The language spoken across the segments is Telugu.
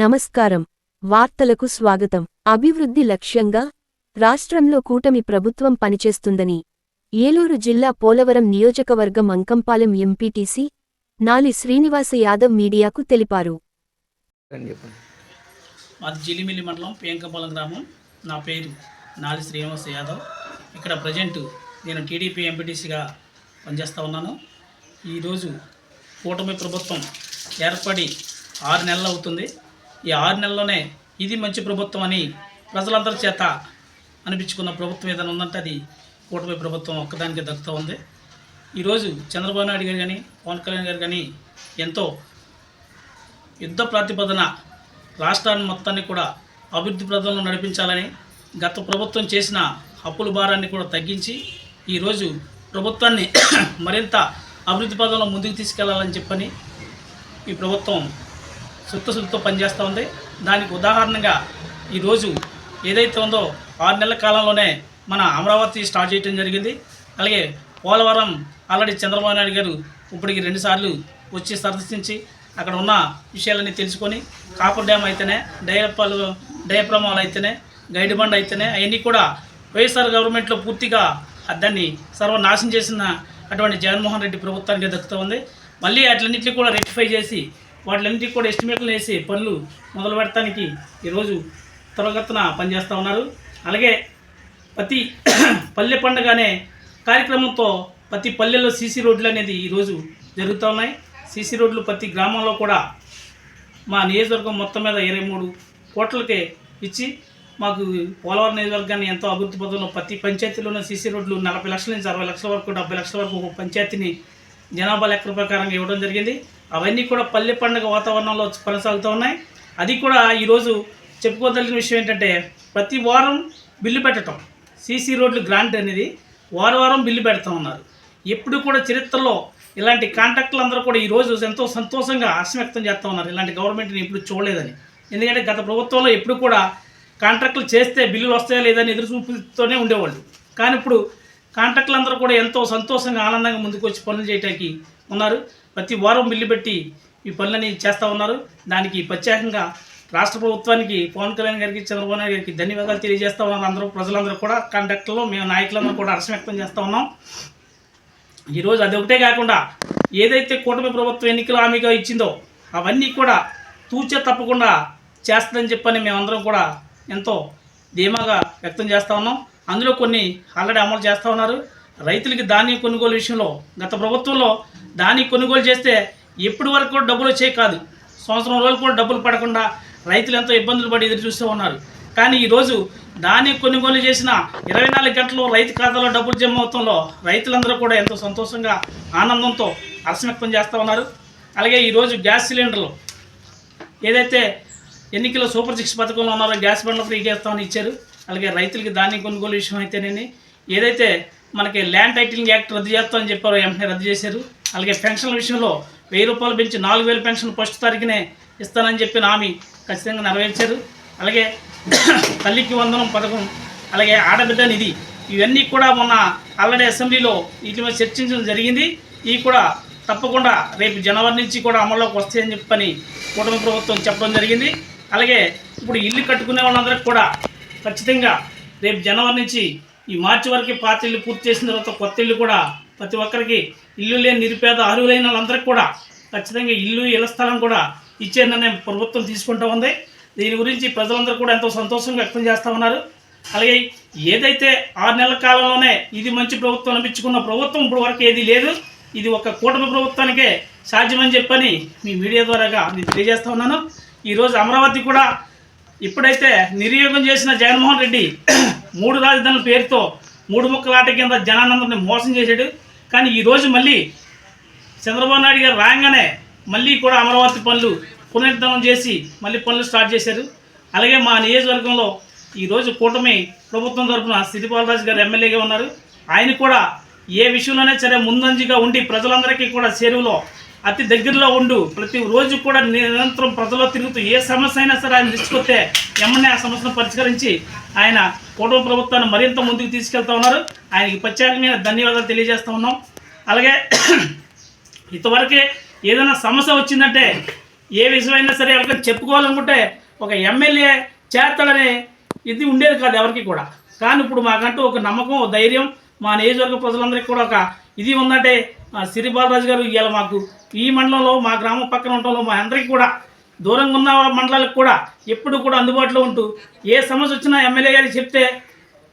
నమస్కారం. వార్తలకు స్వాగతం. అభివృద్ధి లక్ష్యంగా రాష్ట్రంలో కూటమి ప్రభుత్వం పనిచేస్తుందని ఏలూరు జిల్లా పోలవరం నియోజకవర్గం అంకంపాలెం ఎంపీటీసీ నాలి శ్రీనివాస యాదవ్ మీడియాకు తెలిపారు. మాది జిలిమిల్లి మండలం పేంకపాలెం గ్రామం. నా పేరు నాలి శ్రీనివాస యాదవ్. ఇక్కడ ప్రజెంట్ నేను టీడీపీ ఎంపీటీసీగా పనిచేస్తూ ఉన్నాను. ఈరోజు కూటమి ప్రభుత్వం ఏర్పడి ఆరు నెలలు అవుతుంది. ఈ ఆరు నెలల్లోనే ఇది మంచి ప్రభుత్వం అని ప్రజలందరి చేత అనిపించుకున్న ప్రభుత్వం ఏదైనా ఉందంటే అది కూటమి ప్రభుత్వం ఒక్కదానికి దక్కుతూ ఉంది. ఈరోజు చంద్రబాబు నాయుడు గారు కానీ పవన్ కళ్యాణ్ గారు కానీ ఎంతో యుద్ధ ప్రాతిపదన రాష్ట్రాన్ని మొత్తాన్ని కూడా అభివృద్ధి ప్రదంలో నడిపించాలని గత ప్రభుత్వం చేసిన అప్పుల భారాన్ని కూడా తగ్గించి ఈరోజు ప్రభుత్వాన్ని మరింత అభివృద్ధి పదంలో ముందుకు తీసుకెళ్ళాలని చెప్పని ఈ ప్రభుత్వం సుత్తశుద్ధితో పనిచేస్తూ ఉంది. దానికి ఉదాహరణగా ఈరోజు ఏదైతే ఉందో ఆరు నెలల కాలంలోనే మన అమరావతి స్టార్ట్ చేయడం జరిగింది. అలాగే పోలవరం ఆల్రెడీ చంద్రబాబు నాయుడు గారు ఇప్పటికి రెండుసార్లు వచ్చి సందర్శించి అక్కడ ఉన్న విషయాలన్నీ తెలుసుకొని కాపర్ డ్యామ్ అయితేనే డయపాలు డయప్రమాలు అయితేనే గైడ్ బండ్ అయితేనే అవన్నీ కూడా వైఎస్ఆర్ గవర్నమెంట్లో పూర్తిగా దాన్ని సర్వనాశం చేసిన అటువంటి జగన్మోహన్ రెడ్డి ప్రభుత్వానికి దక్కుతూ ఉంది. మళ్ళీ అట్లన్నింటినీ కూడా రెక్టిఫై చేసి వాటిలన్నింటికి కూడా ఎస్టిమేట్లు వేసి పనులు మొదలు పెట్టడానికి ఈరోజు త్వరగతిన పనిచేస్తూ ఉన్నారు. అలాగే ప్రతి పల్లె పండుగ అనే కార్యక్రమంతో ప్రతి పల్లెల్లో సీసీ రోడ్లు అనేది ఈరోజు జరుగుతూ ఉన్నాయి. సీసీ రోడ్లు ప్రతి గ్రామంలో కూడా మా నియోజకవర్గం మొత్తం మీద ఇరవై మూడు కోట్లకే ఇచ్చి మాకు పోలవరం నియోజకవర్గాన్ని ఎంతో అభివృద్ధి పదంలో ప్రతి పంచాయతీలోనూ సీసీ రోడ్లు నలభై లక్షల నుంచి అరవై లక్షల వరకు డెబ్బై లక్షల వరకు ఒక పంచాయతీని జనాభా లెక్కల ప్రకారంగా ఇవ్వడం జరిగింది. అవన్నీ కూడా పల్లె పండుగ వాతావరణంలో కొనసాగుతూ ఉన్నాయి. అది కూడా ఈరోజు చెప్పుకోదలిగిన విషయం ఏంటంటే ప్రతి వారం బిల్లు పెట్టడం సీసీ రోడ్లు గ్రాంట్ అనేది వారం వారం బిల్లు పెడతా ఉన్నారు. ఎప్పుడు కూడా చరిత్రలో ఇలాంటి కాంట్రాక్టులు అందరూ కూడా ఈరోజు ఎంతో సంతోషంగా ఆశ వ్యక్తం చేస్తూ ఉన్నారు. ఇలాంటి గవర్నమెంట్ని ఎప్పుడు చూడలేదని. ఎందుకంటే గత ప్రభుత్వంలో ఎప్పుడు కూడా కాంట్రాక్టులు చేస్తే బిల్లులు వస్తాయా లేదని ఎదురు చూపుతూనే ఉండేవాళ్ళు. కానీ ఇప్పుడు కాంట్రాక్టులు అందరూ కూడా ఎంతో సంతోషంగా ఆనందంగా ముందుకు వచ్చి పనులు చేయడానికి ఉన్నారు. ప్రతి వారం బిల్లు పెట్టి ఈ పనులని చేస్తూ ఉన్నారు. దానికి ప్రత్యేకంగా రాష్ట్ర ప్రభుత్వానికి పవన్ కళ్యాణ్ గారికి చంద్రబాబు నాయుడు గారికి ధన్యవాదాలు తెలియజేస్తూ ఉన్నారు అందరూ ప్రజలందరూ కూడా కాంట్రాక్టులో మేము నాయకులందరూ కూడా హర్షం వ్యక్తం చేస్తూ ఉన్నాం. ఈరోజు అది ఒకటే కాకుండా ఏదైతే కూటమి ప్రభుత్వం ఎన్నికల హామీగా ఇచ్చిందో అవన్నీ కూడా తూచే తప్పకుండా చేస్తుందని చెప్పని మేమందరం కూడా ఎంతో ధీమాగా వ్యక్తం చేస్తూ ఉన్నాం. అందులో కొన్ని ఆల్రెడీ అమలు చేస్తూ ఉన్నారు. రైతులకి ధాన్యం కొనుగోలు విషయంలో గత ప్రభుత్వంలో ధాన్యం కొనుగోలు చేస్తే ఎప్పటి వరకు కూడా డబ్బులు వచ్చే కాదు. సంవత్సరం రోజులు కూడా డబ్బులు పడకుండా రైతులు ఎంతో ఇబ్బందులు పడి ఎదురు చూస్తూ ఉన్నారు. కానీ ఈరోజు ధాన్యం కొనుగోలు చేసిన ఇరవై నాలుగు గంటలు రైతు ఖాతాలో డబ్బులు జమ అవుతంలో రైతులందరూ కూడా ఎంతో సంతోషంగా ఆనందంతో హర్షం వ్యక్తం చేస్తూ ఉన్నారు. అలాగే ఈరోజు గ్యాస్ సిలిండర్లు ఏదైతే ఎన్నికల్లో సూపర్ సిక్స్ పథకంలో ఉన్నారో గ్యాస్ బండ్లు ఫ్రీ చేస్తామని ఇచ్చారు. అలాగే రైతులకి ధాన్యం కొనుగోలు విషయం అయితేనేని ఏదైతే మనకి ల్యాండ్ టైటిలింగ్ యాక్ట్ రద్దు చేస్తామని చెప్పారో వెంటనే రద్దు చేశారు. అలాగే పెన్షన్ల విషయంలో వెయ్యి రూపాయలు పెంచి నాలుగు వేల పెన్షన్ ఫస్ట్ తారీఖునే ఇస్తానని చెప్పిన హామీ ఖచ్చితంగా నెరవేర్చారు. అలాగే తల్లికి వందనం పథకం అలాగే ఆడబిడ్డ నిధి ఇవన్నీ కూడా మొన్న ఆల్రెడీ అసెంబ్లీలో వీటి మీద చర్చించడం జరిగింది. ఇవి కూడా తప్పకుండా రేపు జనవరి నుంచి కూడా అమల్లోకి వస్తాయని చెప్పని కూటమి ప్రభుత్వం చెప్పడం జరిగింది. అలాగే ఇప్పుడు ఇల్లు కట్టుకునే వాళ్ళందరికీ కూడా ఖచ్చితంగా రేపు జనవరి నుంచి ఈ మార్చి వరకు పాత ఇల్లు పూర్తి చేసిన తర్వాత కొత్త ఇల్లు కూడా ప్రతి ఒక్కరికి ఇల్లు లేని నిరుపేద అర్హులైన వాళ్ళందరికీ కూడా ఖచ్చితంగా ఇల్లు ఇళ్ళ స్థలం కూడా ఇచ్చే నిర్ణయం ప్రభుత్వం తీసుకుంటూ ఉంది. దీని గురించి ప్రజలందరూ కూడా ఎంతో సంతోషంగా వ్యక్తం చేస్తూ ఉన్నారు. అలాగే ఏదైతే ఆరు నెలల కాలంలోనే ఇది మంచి ప్రభుత్వం అనిపించుకున్న ప్రభుత్వం ఇప్పుడు వరకు ఏది లేదు. ఇది ఒక కూటమి ప్రభుత్వానికే సాధ్యమని చెప్పని మీ మీడియా ద్వారాగా నేను తెలియజేస్తా ఉన్నాను. ఈరోజు అమరావతి కూడా ఇప్పుడైతే నిర్యోగం చేసిన జగన్మోహన్ రెడ్డి మూడు రాజధానుల పేరుతో మూడు ముక్కల ఆట కింద జనానందరిని మోసం చేశాడు. కానీ ఈరోజు మళ్ళీ చంద్రబాబు నాయుడు గారు రాగానే మళ్ళీ కూడా అమరావతి పనులు పునరుద్ధరణం చేసి మళ్ళీ పనులు స్టార్ట్ చేశారు. అలాగే మా నియోజకవర్గంలో ఈరోజు కూటమి ప్రభుత్వం తరఫున సిరిపాలరాజు గారు ఎమ్మెల్యేగా ఉన్నారు. ఆయన కూడా ఏ విషయంలోనే సరే ముందంజగా ఉండి ప్రజలందరికీ కూడా చెరువులో అతి దగ్గరలో ఉండు. ప్రతి రోజు కూడా నిరంతరం ప్రజల్లో తిరుగుతూ ఏ సమస్య అయినా సరే ఆయన తీసుకొస్తే ఎమ్మెల్యే ఆ సమస్యను పరిష్కరించి ఆయన కూటమి ప్రభుత్వాన్ని మరింత ముందుకు తీసుకెళ్తా ఉన్నారు. ఆయనకి ప్రత్యేకమైన ధన్యవాదాలు తెలియజేస్తూ ఉన్నాం. అలాగే ఇంతవరకే ఏదైనా సమస్య వచ్చిందంటే ఏ విషయమైనా సరే ఎవరికైనా చెప్పుకోవాలనుకుంటే ఒక ఎమ్మెల్యే చేస్తాడనే ఇది ఉండేది కాదు ఎవరికి కూడా. కానీ ఇప్పుడు మాకంటూ ఒక నమ్మకం ధైర్యం మా నియోజకవర్గ ప్రజలందరికీ కూడా ఒక ఇది ఉందంటే సిరి బాలరాజు గారు ఇవాళ మాకు. ఈ మండలంలో మా గ్రామం పక్కన ఉండటంలో మా అందరికీ కూడా దూరంగా ఉన్న మండలాలకు కూడా ఎప్పుడు కూడా అందుబాటులో ఉంటూ ఏ సమస్య వచ్చినా ఎమ్మెల్యే గారికి చెప్తే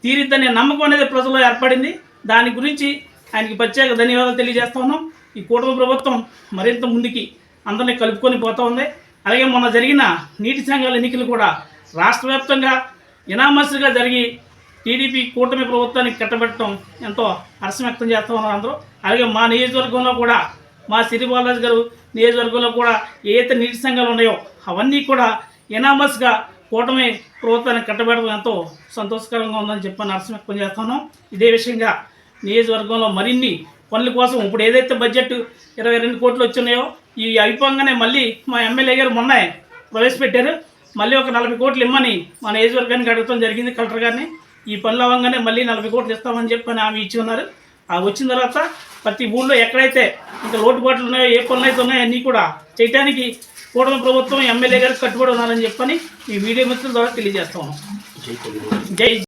తీరిద్దనే నమ్మకం అనేది ప్రజల్లో ఏర్పడింది. దాని గురించి ఆయనకి ప్రత్యేక ధన్యవాదాలు తెలియజేస్తా ఉన్నాం. ఈ కూటమి ప్రభుత్వం మరింత ముందుకి అందరినీ కలుపుకొని పోతూ ఉంది. అలాగే మొన్న జరిగిన నీటి సంఘాల ఎన్నికలు కూడా రాష్ట్ర వ్యాప్తంగా ఇనామస్గా జరిగి టీడీపీ కూటమి ప్రభుత్వానికి కట్టబెట్టడం ఎంతో హర్షం వ్యక్తం చేస్తూ ఉన్నారు అందరూ. అలాగే మా నియోజకవర్గంలో కూడా మా సిరి బాలాజీ గారు నియోజకవర్గంలో కూడా ఏదైతే నీటి సంఘాలు ఉన్నాయో అవన్నీ కూడా ఎనామస్గా కూటమి ప్రభుత్వానికి కట్టబెట్టడం ఎంతో సంతోషకరంగా ఉందని చెప్పని హర్షం వ్యక్తం చేస్తున్నాం ఇదే విషయంగా నియోజకవర్గంలో మరిన్ని పనుల కోసం ఇప్పుడు ఏదైతే బడ్జెట్ ఇరవై రెండు కోట్లు వచ్చినాయో ఈ అయిపోగానే మళ్ళీ మా ఎమ్మెల్యే గారు మొన్న ప్రవేశపెట్టారు. మళ్ళీ ఒక నలభై కోట్లు ఇమ్మని మా నియోజకవర్గానికి అడగటం జరిగింది కలెక్టర్ గారిని. ఈ పనులు అవ్వగానే మళ్ళీ నలభై కోట్లు ఇస్తామని చెప్పని ఆమె ఇచ్చి ఉన్నారు. ఆ వచ్చిన తర్వాత ప్రతి ఊళ్ళో ఎక్కడైతే ఇంకా లోటుపాట్లు ఉన్నాయో ఏ పనులు అయితే ఉన్నాయో అన్నీ కూడా చేయడానికి కూటమి ప్రభుత్వం ఎమ్మెల్యే గారికి కట్టుబడి ఉన్నారని చెప్పని ఈ మీడియా మిత్రుల ద్వారా తెలియజేస్తాము జై